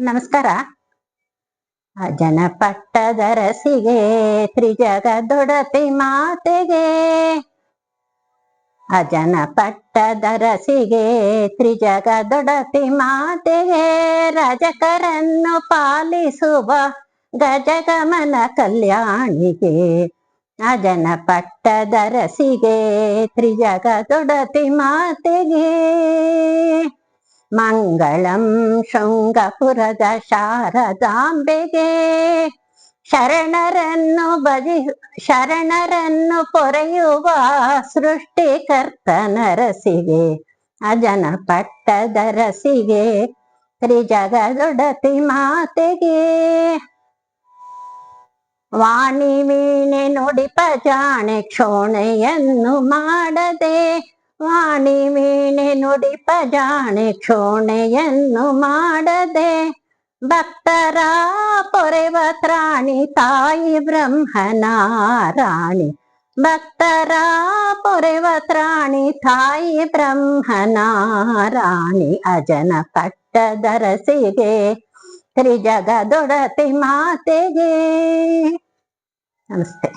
ನಮಸ್ಕಾರ. ಅಜನ ಪಟ್ಟದರಸಿಗೆ ತ್ರಿಜಗದೊಡತಿ ಮಾತೆಗೆ. ಅಜನ ಪಟ್ಟದರಸಿಗೆ ತ್ರಿಜಗದೊಡತಿ ಮಾತೆಗೆ. ರಜಕರನ್ನು ಪಾಲಿಸುವ ಗಜಗಮನ ಕಲ್ಯಾಣಿಗೆ. ಅಜನ ಪಟ್ಟದರಸಿಗೆ ತ್ರಿಜಗದೊಡತಿ ಮಾತೆಗೆ. ಮಂಗಳಂ ಶೃಂಗಪುರದ ಶಾರದಾಂಬೆಗೆ ಶರಣರನ್ನು ಬದಿ ಶರಣರನ್ನು ಪೊರೆಯುವ ಸೃಷ್ಟಿಕರ್ತ ರಸಿಗೆ ಅಜನ ಪಟ್ಟದ ರಸಿಗೆ ತ್ರಿಜಗದೊಡತಿ ಮಾತೆಗೆ ವಾಣಿ ವೀಣೆ ನುಡಿ ಪಜಾಣೆ ಕ್ಷೋಣೆಯನ್ನು ಮಾಡದೆ ವಾಣಿ ವೀಣೆ ನುಡಿಪ ಜಾಣೆ ಕ್ಷೋಣೆಯನ್ನು ಮಾಡದೆ ಭಕ್ತರ ಪೊರೆವ ತ್ರಾಣಿ ತಾಯಿ ಬ್ರಹ್ಮನ ರಾಣಿ. ಭಕ್ತರ ಪೊರೆವ ತ್ರಾಣಿ ತಾಯಿ ಬ್ರಹ್ಮನ ರಾಣಿ ಅಜನ ಪಟ್ಟದರಸಿಗೆ, ತ್ರಿಜಗದೊಡತಿ ಮಾತೆಗೆ. ನಮಸ್ತೆ.